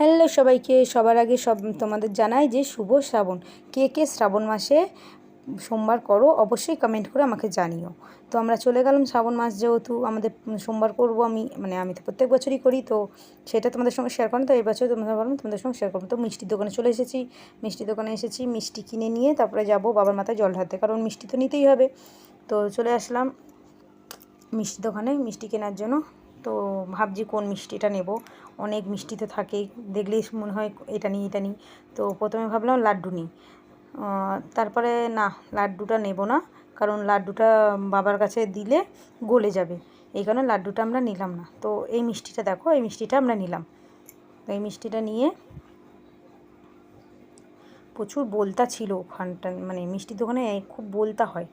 Hello সবাইকে, সবার আগে সব তোমাদের জানাই যে শুভ শ্রাবণ। কে কে শ্রাবণ মাসে সোমবার করো অবশ্যই কমেন্ট করে আমাকে জানিও। তো আমরা চলে গেলাম শ্রাবণ মাস যেহেতু আমাদের সোমবার করব আমি মানে আমি তো প্রত্যেক বছরই করি, তো সেটা তোমাদের সঙ্গে শেয়ার করেন তো এই বছর তোমাদের বললাম তোমাদের সঙ্গে শেয়ার করব। তো মিষ্টির দোকানে চলে এসেছি মিষ্টির দোকানে এসেছি, মিষ্টি কিনে নিয়ে তারপরে যাব বাবার মাথায় জল ঢালতে, কারণ মিষ্টি তো নিতেই হবে। তো চলে আসলাম মিষ্টি দোকানে, মিষ্টি কেনার জন্য। তো ভাবছি কোন মিষ্টিটা নেব। অনেক মিষ্টি তো থাকেই, দেখলেই মনে হয় এটা নিই এটা নিই। তো প্রথমে ভাবলাম লাড্ডু নিই। তারপরে না, লাড্ডুটা নেব না, কারণ লাড্ডুটা বাবার কাছে দিলে গলে যাবে। এই কারণে লাড্ডুটা আমরা নিলাম না। তো এই মিষ্টিটা দেখো, এই মিষ্টিটা আমরা নিলাম। তো এই মিষ্টিটা নিয়ে প্রচুর বলতা ছিল ওখানটা মানে মিষ্টির দোকানে খুব বলতা হয়।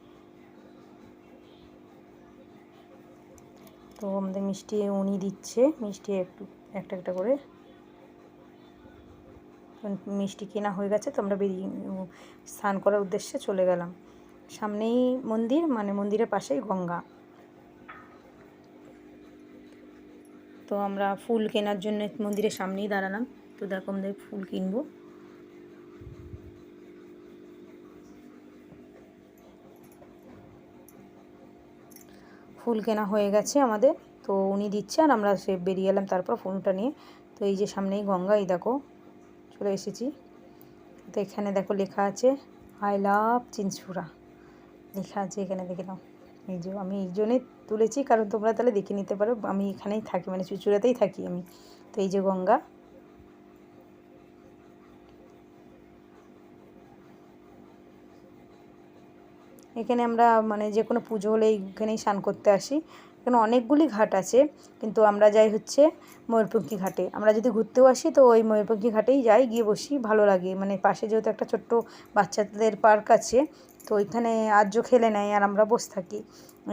তো আমাদের মিষ্টি উনি দিচ্ছে, মিষ্টি একটু, একটা একটা করে। মিষ্টি কেনা হয়ে গেছে, তো আমরা বেরিয়ে স্নান করার উদ্দেশ্যে চলে গেলাম। সামনেই মন্দির মানে মন্দিরের পাশেই গঙ্গা। তো আমরা ফুল কেনার জন্য মন্দিরের সামনেই দাঁড়ালাম। তো দেখো আমাদের ফুল কিনবো। ফুল কেনা হয়ে গেছে আমাদের। তো উনি দিচ্ছে আর আমরা সে বেরিয়ে এলাম তারপর ফুলটা নিয়ে। তো এই যে সামনেই গঙ্গা, এই দেখো, চলে এসেছি। তো এখানে দেখো লেখা আছে আই লাভ চিনসুরা লেখা আছে এখানে, দেখে নাও। এই যে আমি এই জন্যই তুলেছি, কারণ তোমরা তাহলে দেখে নিতে পারো। আমি এখানেই থাকি মানে চুচুড়াতেই থাকি আমি। তো এই যে গঙ্গা এখানে আমরা মানে যে কোনো পুজো হলে এইখানেই স্নান করতে আসি। এখানে অনেকগুলি ঘাট আছে, কিন্তু আমরা যাই হচ্ছে ময়ূরপঙ্খী ঘাটে। আমরা যদি ঘুরতেও আসি তো ওই ময়ূরপঙ্খী ঘাটেই যাই, গিয়ে বসি, ভালো লাগে। মানে পাশে যেহেতু একটা ছোট্ট বাচ্চাদের পার্ক আছে, তো ওইখানে আর্য খেলে নেয় আর আমরা বসে থাকি।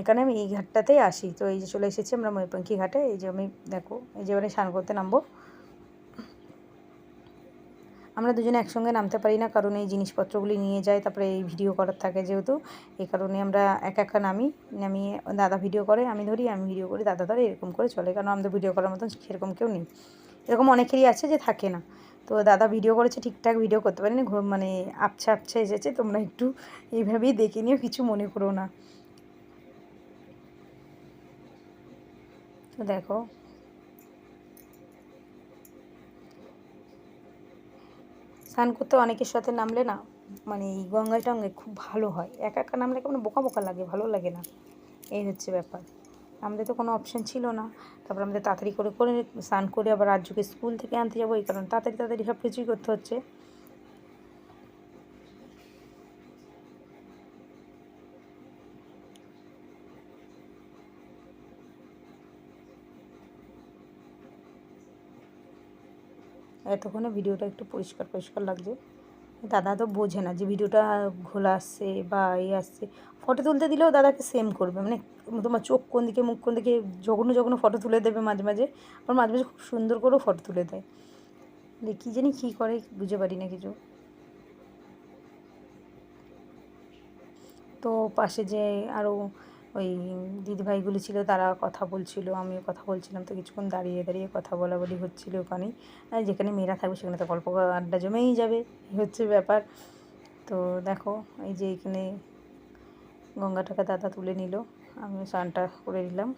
এখানে আমি এই ঘাটটাতেই আসি। তো এই যে চলে এসেছি আমরা ময়ূরপঙ্খী ঘাটে। এই যে আমি দেখো, এই যে এবারে স্নান করতে নামবো। আমরা দুজনে একসঙ্গে নামতে পারি না, কারণ এই জিনিসপত্রগুলি নিয়ে যায় তারপরে এই ভিডিও করার থাকে যেহেতু। এই কারণে আমরা একা একা নামি নামিয়ে দাদা ভিডিও করে, আমি ধরি, আমি ভিডিও করি, দাদা ধরে, এরকম করে চলে, কারণ আমাদের ভিডিও করার মতন সেরকম কেউ নেই। এরকম অনেকেরই আছে যে থাকে না। তো দাদা ভিডিও করেছে, ঠিকঠাক ভিডিও করতে পারেনি মানে আবছা আবছা এসেছে, তোমরা একটু এইভাবেই দেখে নিও, কিছু মনে করো না। তো দেখো স্নান করতে অনেকের সাথে নামলে না মানে এই গঙ্গায় টঙ্গায় খুব ভালো হয়। একা একা নামলে কেমন বোকা বোকা লাগে, ভালো লাগে না। এই হচ্ছে ব্যাপার। আমাদের তো কোনো অপশান ছিল না। তারপর আমাদের তাড়াতাড়ি করে করে স্নান করে আবার রাজ্যকে স্কুল থেকে আনতে যাব, এই কারণে তাড়াতাড়ি তাড়াতাড়ি সব কিছুই করতে হচ্ছে। এতক্ষণে ভিডিওটা একটু পরিষ্কার পরিষ্কার লাগছে। দাদা তো বোঝে না যে ভিডিওটা ঘোলা আসছে বা এই আসছে। ফটো তুলতে দিলেও দাদাকে সেম করবে। মানে তোমার চোখ কোন দিকে, মুখ কোন দিকে, যখন যখন ফটো তুলে দেবে মাঝে মাঝে আবার মাঝে মাঝে খুব সুন্দর করেও ফটো তুলে দেয়। কী জানি কী করে বুঝে পারি না কিছু। তো পাশে যে আরও ওই দিদিভাইগুলি ছিল তারা কথা বলছিল, আমিও কথা বলছিলাম, তো কিছুক্ষণ দাঁড়িয়ে দাঁড়িয়ে কথা বলা বলি হচ্ছিল ওখানেই। যেখানে মেয়েরা থাকবে সেখানে তো গল্প আড্ডা জমেই যাবে হচ্ছে ব্যাপার। তো দেখো, এই যে এখানে গঙ্গাটাকে দাদা তুলে নিল আমি স্নানটা করে নিলাম।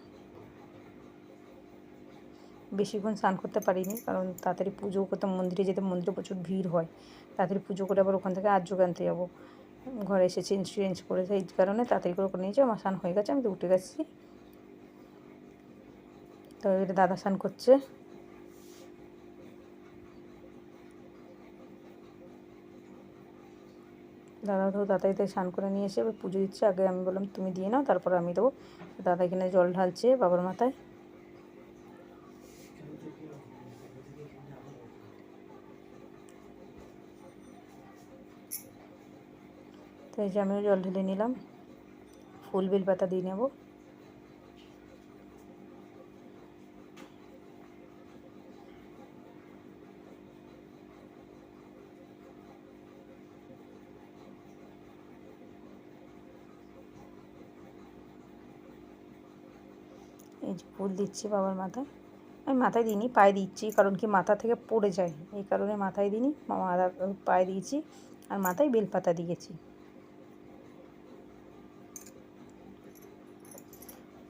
বেশিক্ষণ স্নান করতে পারিনি, কারণ তাড়াতাড়ি পুজো করতে মন্দিরে যেতে মন্দিরে প্রচুর ভিড় হয়, তাড়াতাড়ি পুজো করে আবার ওখান থেকে আর্য আনতে যাব। ঘরে এসে চেঞ্জ চেঞ্জ করে সেই কারণে তাড়াতাড়ি করে করে নিয়েছি আমার স্নান হয়ে গেছে, আমি তো উঠে গেছি। তো এটা দাদা স্নান করছে। দাদা তো দাদাইতে স্নান করে নিয়ে এসে পুজো দিচ্ছে, আগে আমি বললাম, তুমি দিয়ে নাও, তারপর আমি দেবো। দাদা এখানে জল ঢালছে বাবার মাথায়। তো এই যে আমিও জল ঢেলে নিলাম। ফুল বেল পাতা দিয়ে নেব। এই যে ফুল দিচ্ছি বাবার মাথায়। আমি মাথায় দিইনি, পায়ে দিচ্ছি, কারণ কি মাথা থেকে পড়ে যায়। এই কারণে মাথায় দিইনি মাথা পায়ে দিয়েছি, আর মাথায় বেলপাতা দিয়েছি।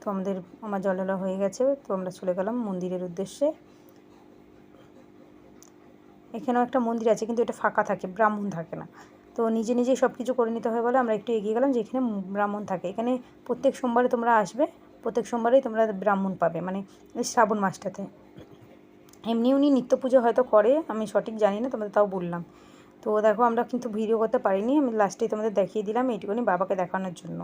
তো আমাদের, আমার জললা হয়ে গেছে, তো আমরা চলে গেলাম মন্দিরের উদ্দেশ্যে। এখানেও একটা মন্দির আছে, কিন্তু এটা ফাঁকা থাকে, ব্রাহ্মণ থাকে না। তো নিজে নিজেই সব কিছু করে নিতে হয় বলে আমরা একটু এগিয়ে গেলাম যে এখানে ব্রাহ্মণ থাকে। এখানে প্রত্যেক সোমবারে তোমরা আসবে, প্রত্যেক সোমবারেই তোমরা ব্রাহ্মণ পাবে মানে শ্রাবণ মাসটাতে। এমনি উনি নিত্য পুজো হয়তো করে, আমি সঠিক জানি না, তোমাদের তাও বললাম। তো দেখো আমরা কিন্তু ভিডিও করতে পারিনি, আমি লাস্টেই তোমাদের দেখিয়ে দিলাম, এইটুকুনি বাবাকে দেখানোর জন্য।